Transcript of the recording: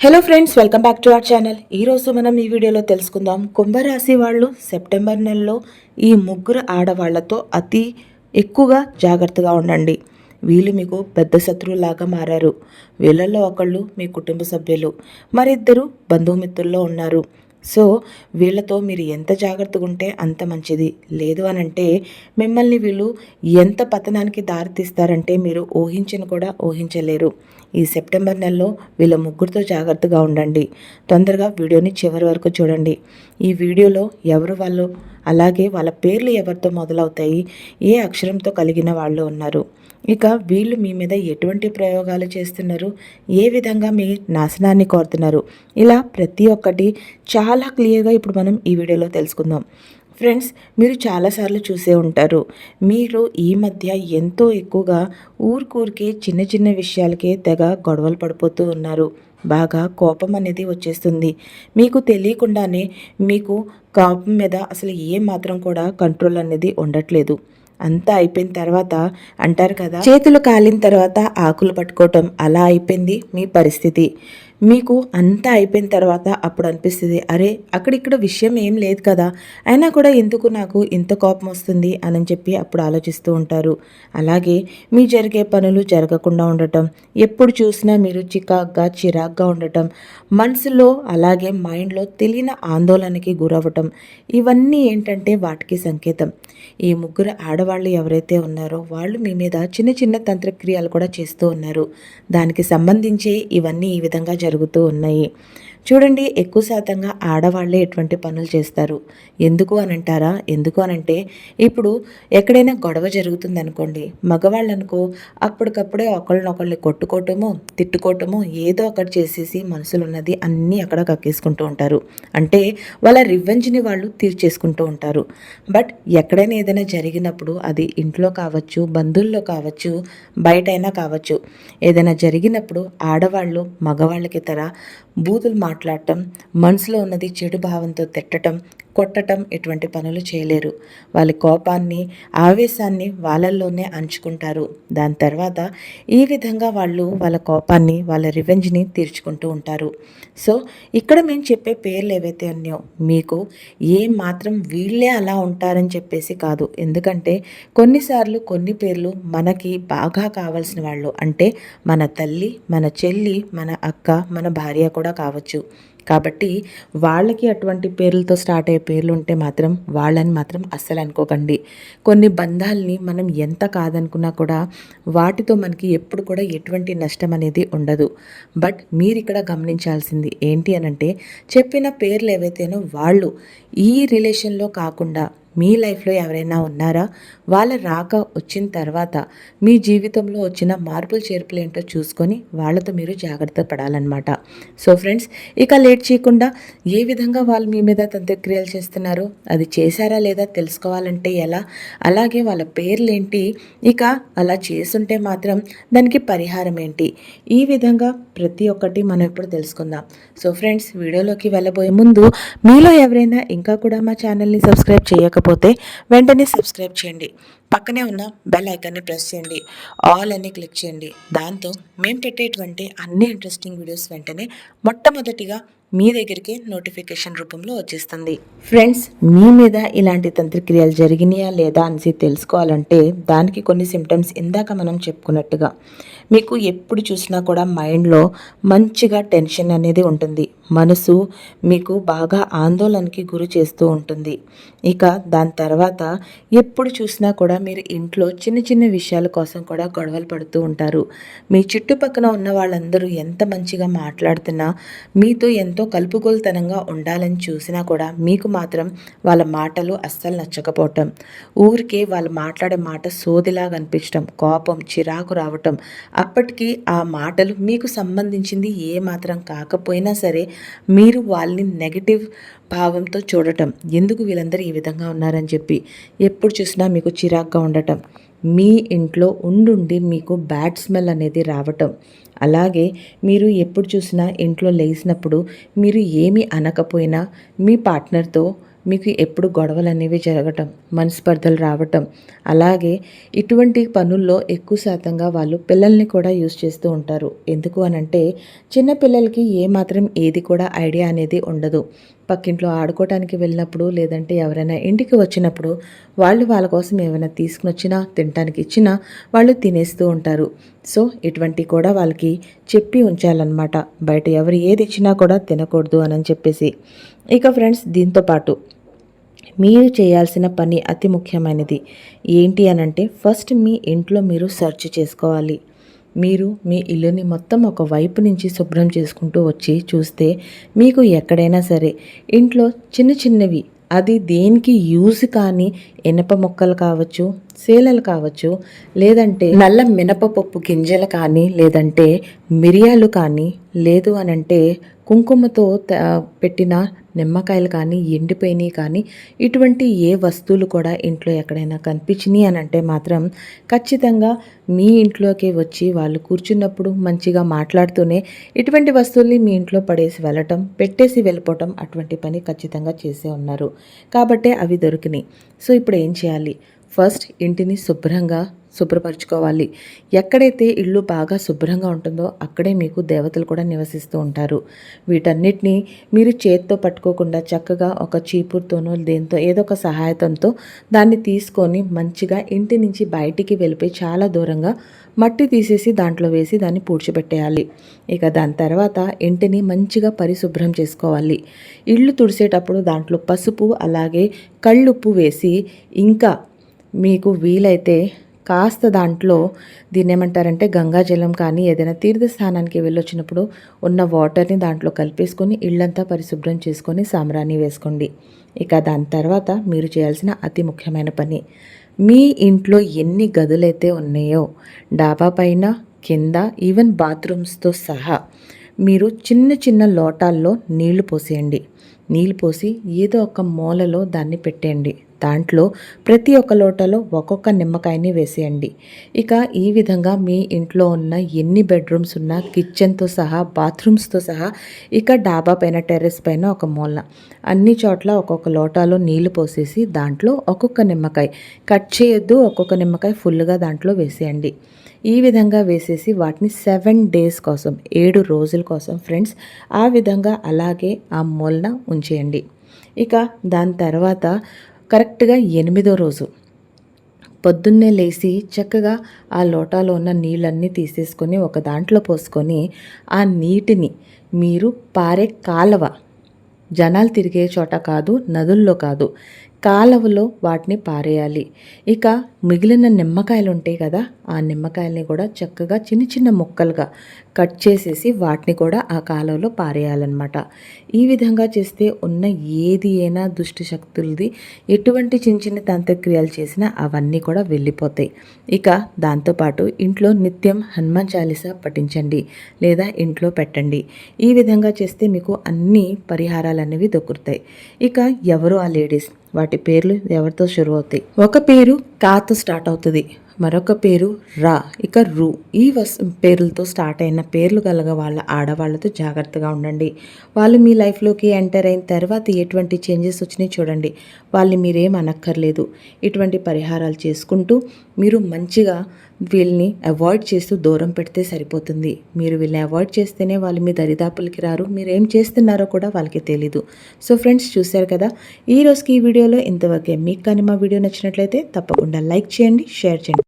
Hello friends welcome back to our channel ఈరోజు మనం ఈ వీడియోలో తెలుసుకుందాం. కుంభరాశి వాళ్ళు సెప్టెంబర్ నెలలో ఈ ముగ్గురు ఆడవాళ్ళతో అతి ఎక్కువగా జాగ్రత్తగా ఉండండి. వీళ్ళు మీకు పెద్ద శత్రువులాగా మారారు. వీళ్ళల్లో ఒకళ్ళు మీ కుటుంబ సభ్యులు. మరిద్దరు బంధుమిత్రుల్లో ఉన్నారు. సో వీళ్ళతో మీరు ఎంత జాగ్రత్తగా ఉంటే అంత మంచిది. లేదు అని అంటే మిమ్మల్ని వీళ్ళు ఎంత పతనానికి దారితీస్తారంటే మీరు ఊహించను కూడా ఊహించలేరు. ఈ సెప్టెంబర్ నెలలో వీళ్ళ ముగ్గురితో జాగ్రత్తగా ఉండండి. తొందరగా వీడియోని చివరి వరకు చూడండి. ఈ వీడియోలో ఎవరు వాళ్ళు? అలాగే వాళ్ళ పేర్లు ఎవరితో మొదలవుతాయి? ఏ అక్షరంతో కలిగిన వాళ్ళు ఉన్నారు? ఇక వీళ్ళు మీ మీద ఎటువంటి ప్రయోగాలు చేస్తున్నారు? ఏ విధంగా మీ నాశనాన్ని కోరుతున్నారు? ఇలా ప్రతి ఒక్కటి చాలా క్లియర్గా ఇప్పుడు మనం ఈ వీడియోలో తెలుసుకుందాం. ఫ్రెండ్స్ మీరు చాలాసార్లు చూసే ఉంటారు. మీరు ఈ మధ్య ఎంతో ఎక్కువగా ఊరికూరికే చిన్న చిన్న విషయాలకే తెగ గొడవలు పడిపోతూ ఉన్నారు. బాగా కోపం అనేది వచ్చేస్తుంది. మీకు తెలియకుండానే మీకు కోపం మీద అసలు ఏ మాత్రం కూడా కంట్రోల్ అనేది ఉండట్లేదు. అంతా అయిపోయిన తర్వాత అంటారు కదా చేతులు కాలిన తర్వాత ఆకులు పట్టుకోవటం అలా అయిపోయింది మీ పరిస్థితి. మీకు అంతా అయిపోయిన తర్వాత అప్పుడు అనిపిస్తుంది అరే అక్కడిక్కడ విషయం ఏం లేదు కదా అయినా కూడా ఎందుకు నాకు ఇంత కోపం వస్తుంది? అని చెప్పి అప్పుడు ఆలోచిస్తూ ఉంటారు. అలాగే మీ జరిగే పనులు జరగకుండా ఉండటం ఎప్పుడు చూసినా మీరు చికాగ్గా చిరాగ్గా ఉండటం మనసులో అలాగే మైండ్లో తెలియని ఆందోళనకి గురవ్వటం ఇవన్నీ ఏంటంటే వాటికి సంకేతం. ఈ ముగ్గురు ఆడవాళ్ళు ఎవరైతే ఉన్నారో వాళ్ళు మీ మీద చిన్న చిన్న తంత్రక్రియలు కూడా చేస్తూ ఉన్నారు. దానికి సంబంధించి ఇవన్నీ ఈ విధంగా జరుగుతూ ఉన్నాయి. చూడండి ఎక్కువ శాతంగా ఆడవాళ్ళే ఎటువంటి పనులు చేస్తారు. ఎందుకు అని అంటారా ఎందుకు అని అంటే ఇప్పుడు ఎక్కడైనా గొడవ జరుగుతుంది అనుకోండి మగవాళ్ళు అనుకో అప్పటికప్పుడే ఒకళ్ళనొకళ్ళని కొట్టుకోవటము తిట్టుకోవటము ఏదో ఒకటి చేసేసి మనసులో ఉన్నది అన్నీ అక్కడ కక్కేసుకుంటూ ఉంటారు. అంటే వాళ్ళ రివెంజ్ని వాళ్ళు తీర్చేసుకుంటూ ఉంటారు. బట్ ఎక్కడైనా ఏదైనా జరిగినప్పుడు అది ఇంట్లో కావచ్చు బంధువుల్లో కావచ్చు బయటైనా కావచ్చు ఏదైనా జరిగినప్పుడు ఆడవాళ్ళు మగవాళ్ళకి తర బూతులు మాట్లాడటం మనసులో ఉన్నది చెడు భావంతో తిట్టడం కొట్టటం ఇటువంటి పనులు చేయలేరు. వాళ్ళ కోపాన్ని ఆవేశాన్ని వాళ్ళల్లోనే అంచుకుంటారు. దాని తర్వాత ఈ విధంగా వాళ్ళు వాళ్ళ కోపాన్ని వాళ్ళ రివెంజ్ని తీర్చుకుంటూ ఉంటారు. సో ఇక్కడ మేము చెప్పే పేర్లు ఏవైతే ఉన్నాయో మీకు ఏ మాత్రం వీళ్ళే అలా ఉంటారని చెప్పేసి కాదు. ఎందుకంటే కొన్నిసార్లు కొన్ని పేర్లు మనకి బాగా కావాల్సిన వాళ్ళు అంటే మన తల్లి మన చెల్లి మన అక్క మన భార్య కూడా కావచ్చు. కాబట్టి వాళ్ళకి అటువంటి పేర్లతో స్టార్ట్ అయ్యే పేర్లు ఉంటే మాత్రం వాళ్ళని మాత్రం అస్సలు అనుకోకండి. కొన్ని బంధాలని మనం ఎంత కాదనుకున్నా కూడా వాటితో మనకి ఎప్పుడు కూడా ఎటువంటి నష్టం అనేది ఉండదు. బట్ మీరు ఇక్కడ గమనించాల్సింది ఏంటి అనంటే చెప్పిన పేర్లు ఏవైతేనో వాళ్ళు ఈ రిలేషన్లో కాకుండా మీ లైఫ్లో ఎవరైనా ఉన్నారా? వాళ్ళ రాక వచ్చిన తర్వాత మీ జీవితంలో వచ్చిన మార్పులు చేర్పులు ఏంటో చూసుకొని వాళ్ళతో మీరు జాగ్రత్త పడాలన్నమాట. సో ఫ్రెండ్స్ ఇక లేట్ చేయకుండా ఏ విధంగా వాళ్ళు మీ మీద తంత్రక్రియలు చేస్తున్నారో? అది చేశారా లేదా? తెలుసుకోవాలంటే ఎలా? అలాగే వాళ్ళ పేర్లు ఏంటి ఇక అలా చేస్తుంటే మాత్రం దానికి పరిహారం ఏంటి? ఈ విధంగా ప్రతి ఒక్కటి మనం ఇప్పుడు తెలుసుకుందాం. సో ఫ్రెండ్స్ వీడియోలోకి వెళ్ళబోయే ముందు మీలో ఎవరైనా ఇంకా కూడా మా ఛానల్ని సబ్స్క్రైబ్ చేయకపోతే వెంటనే సబ్స్క్రైబ్ చేయండి. పక్కనే ఉన్న బెల్ ఐకాన్ని ప్రెస్ చేయండి. ఆల్ అని క్లిక్ చేయండి. దాంతో మేము పెట్టేటువంటి అన్ని ఇంట్రెస్టింగ్ వీడియోస్ వెంటనే మొట్టమొదటిగా మీ దగ్గరికి నోటిఫికేషన్ రూపంలో వచ్చేస్తుంది. ఫ్రెండ్స్ మీ మీద ఇలాంటి తంత్రక్రియలు జరిగినాయా లేదా అనేసి తెలుసుకోవాలంటే దానికి కొన్ని సిమ్టమ్స్ ఇందాక మనం చెప్పుకున్నట్టుగా మీకు ఎప్పుడు చూసినా కూడా మైండ్లో మంచిగా టెన్షన్ అనేది ఉంటుంది. మనసు మీకు బాగా ఆందోళనకి గురి చేస్తూ ఉంటుంది. ఇక దాని తర్వాత ఎప్పుడు చూసినా కూడా మీరు ఇంట్లో చిన్న చిన్న విషయాల కోసం కూడా గొడవలు పడుతూ ఉంటారు. మీ చుట్టుపక్కన ఉన్న వాళ్ళందరూ ఎంత మంచిగా మాట్లాడుతున్నా మీతో ఎంతో కలుపుగోలుతనంగా ఉండాలని చూసినా కూడా మీకు మాత్రం వాళ్ళ మాటలు అస్సలు నచ్చకపోవటం. ఊరికే వాళ్ళు మాట్లాడే మాట సోదిలాగా అనిపించడం కోపం చిరాకు రావటం అప్పటికి ఆ మాటలు మీకు సంబంధించింది ఏ మాత్రం కాకపోయినా సరే మీరు వాళ్ళని నెగటివ్ భావంతో చూడటం ఎందుకు వీళ్ళందరూ ఈ విధంగా ఉన్నారని చెప్పి ఎప్పుడు చూసినా మీకు చిరాగ్గా ఉండటం మీ ఇంట్లో ఉండుండి మీకు బ్యాడ్ స్మెల్ అనేది రావటం. అలాగే మీరు ఎప్పుడు చూసినా ఇంట్లో లేచినప్పుడు మీరు ఏమి అనకపోయినా మీ పార్ట్నర్తో మీకు ఎప్పుడు గొడవలు అనేవి జరగటం మనస్పర్ధలు రావటం. అలాగే ఇటువంటి పనుల్లో ఎక్కువ శాతంగా వాళ్ళు పిల్లల్ని కూడా యూజ్ చేస్తూ ఉంటారు. ఎందుకు అనంటే చిన్నపిల్లలకి ఏమాత్రం ఏది కూడా ఐడియా అనేది ఉండదు. పక్కింట్లో ఆడుకోవటానికి వెళ్ళినప్పుడు లేదంటే ఎవరైనా ఇంటికి వచ్చినప్పుడు వాళ్ళు వాళ్ళ కోసం ఏమైనా తీసుకుని వచ్చినా తినటానికి ఇచ్చినా వాళ్ళు తినేస్తూ ఉంటారు. సో ఇటువంటి కూడా వాళ్ళకి చెప్పి ఉంచాలన్నమాట. బయట ఎవరు ఏది ఇచ్చినా కూడా తినకూడదు అని చెప్పేసి. ఇక ఫ్రెండ్స్ దీంతో పాటు మీరు చేయాల్సిన పని అతి ముఖ్యమైనది. ఏంటి అనంటే ఫస్ట్ మీ ఇంట్లో మీరు సెర్చ్ చేసుకోవాలి. మీరు మీ ఇల్లుని మొత్తం ఒక వైపు నుంచి శుభ్రం చేసుకుంటూ వచ్చి చూస్తే మీకు ఎక్కడైనా సరే ఇంట్లో చిన్న చిన్నవి అది దేనికి యూజ్ కానీ ఇనప మొక్కలు కావచ్చు సేలలు కావచ్చు లేదంటే నల్ల మినపపప్పు గింజలు కానీ లేదంటే మిరియాలు కానీ లేదు అనంటే కుంకుమతో త- పెట్టిన నిమ్మకాయలు కానీ ఎండిపోయినాయి కానీ ఇటువంటి ఏ వస్తువులు కూడా ఇంట్లో ఎక్కడైనా కనిపించినాయి అని అంటే మాత్రం ఖచ్చితంగా మీ ఇంట్లోకి వచ్చి వాళ్ళు కూర్చున్నప్పుడు మంచిగా మాట్లాడుతూనే ఇటువంటి వస్తువుల్ని మీ ఇంట్లో పడేసి వెళ్ళటం పెట్టేసి వెళ్ళిపోవటం అటువంటి పని ఖచ్చితంగా చేసే ఉన్నారు. కాబట్టి అవి దొరికినాయి. సో ఇప్పుడు ఏం చేయాలి? ఫస్ట్ ఇంటిని శుభ్రంగా శుభ్రపరచుకోవాలి. ఎక్కడైతే ఇల్లు బాగా శుభ్రంగా ఉంటుందో అక్కడే మీకు దేవతలు కూడా నివసిస్తూ ఉంటారు. వీటన్నిటిని మీరు చేత్తో పట్టుకోకుండా చక్కగా ఒక చీపురుతోనో దేంతో ఏదో ఒక సహాయతంతో దాన్ని తీసుకొని మంచిగా ఇంటి నుంచి బయటికి వెళ్ళిపోయి చాలా దూరంగా మట్టి తీసేసి దాంట్లో వేసి దాన్ని పూడ్చిపెట్టేయాలి. ఇక దాని తర్వాత ఇంటిని మంచిగా పరిశుభ్రం చేసుకోవాలి. ఇల్లు తుడిసేటప్పుడు దాంట్లో పసుపు అలాగే కళ్ళుప్పు వేసి ఇంకా మీకు వీలైతే కాస్త దాంట్లో దీన్ని ఏమంటారంటే గంగాజలం కానీ ఏదైనా తీర్థస్థానానికి వెళ్ళొచ్చినప్పుడు ఉన్న వాటర్ని దాంట్లో కలిపేసుకొని ఇళ్ళంతా పరిశుభ్రం చేసుకొని సాంబ్రాణి వేసుకోండి. ఇక దాని తర్వాత మీరు చేయాల్సిన అతి ముఖ్యమైన పని. మీ ఇంట్లో ఎన్ని గదులైతే ఉన్నాయో డాబా పైన కింద ఈవెన్ బాత్రూమ్స్తో సహా మీరు చిన్న చిన్న లోటాల్లో నీళ్ళు పోసేయండి. నీళ్ళు పోసి ఏదో ఒక మూలలో దాన్ని పెట్టేయండి. దాంట్లో ప్రతి ఒక్క లోటలో ఒక్కొక్క నిమ్మకాయని వేసేయండి. ఇక ఈ విధంగా మీ ఇంట్లో ఉన్న ఎన్ని బెడ్రూమ్స్ ఉన్నా కిచెన్తో సహా బాత్రూమ్స్తో సహా ఇక డాబా పైన టెర్రస్ పైన ఒక మూలన అన్ని చోట్ల ఒక్కొక్క లోటాలో నీళ్ళు పోసేసి దాంట్లో ఒక్కొక్క నిమ్మకాయ. కట్ చేయొద్దు ఒక్కొక్క నిమ్మకాయ ఫుల్గా దాంట్లో వేసేయండి. ఈ విధంగా వేసేసి వాటిని సెవెన్ డేస్ కోసం ఏడు రోజుల కోసం ఫ్రెండ్స్ ఆ విధంగా అలాగే ఆ మూలన ఉంచేయండి. ఇక దాని తర్వాత కరెక్ట్గా ఎనిమిదో రోజు. పొద్దున్నే లేచి చక్కగా ఆ లోటాలో ఉన్న నీళ్ళన్నీ తీసేసుకొని ఒక దాంట్లో పోసుకొని ఆ నీటిని మీరు పారే కాలవ. జనాలు తిరిగే చోట కాదు నదుల్లో కాదు. కాలవలో వాటిని పారేయాలి. ఇక మిగిలిన నిమ్మకాయలు ఉంటాయి కదా ఆ నిమ్మకాయల్ని కూడా చక్కగా చిన్న చిన్న ముక్కలుగా కట్ చేసేసి వాటిని కూడా ఆ కాలువలో పారేయాలన్నమాట. ఈ విధంగా చేస్తే ఉన్న ఏది అయినా దుష్టి శక్తులది ఎటువంటి చిన్న చిన్న తంత్రక్రియలు చేసినా అవన్నీ కూడా వెళ్ళిపోతాయి. ఇక దాంతోపాటు ఇంట్లో నిత్యం హనుమాన్ చాలీస పఠించండి లేదా ఇంట్లో పెట్టండి. ఈ విధంగా చేస్తే మీకు అన్ని పరిహారాలు అనేవి దొరుకుతాయి. ఇక ఎవరు ఆ లేడీస్? వాటి పేర్లు ఎవరితో షురు అవుతాయి? ఒక పేరు కాతో స్టార్ట్ అవుతుంది మరొక పేరు రా. ఇక రు. ఈ వస్ పేర్లతో స్టార్ట్ అయిన పేర్లు కలగ వాళ్ళ ఆడవాళ్ళతో జాగ్రత్తగా ఉండండి. వాళ్ళు మీ లైఫ్లోకి ఎంటర్ అయిన తర్వాత ఎటువంటి చేంజెస్ వచ్చినాయి చూడండి. వాళ్ళని మీరేం అనక్కర్లేదు. ఇటువంటి పరిహారాలు చేసుకుంటూ మీరు మంచిగా వీళ్ళని అవాయిడ్ చేస్తూ దూరం పెడితే సరిపోతుంది. మీరు వీళ్ళని అవాయిడ్ చేస్తేనే వాళ్ళు మీ దరిదాపులకి రారు. మీరు ఏం చేస్తున్నారో కూడా వాళ్ళకి తెలీదు. సో ఫ్రెండ్స్ చూశారు కదా? ఈ రోజుకి ఈ వీడియోలో ఇంతవరకే. మీకు కానీ మా వీడియో నచ్చినట్లయితే తప్పకుండా లైక్ చేయండి షేర్ చేయండి.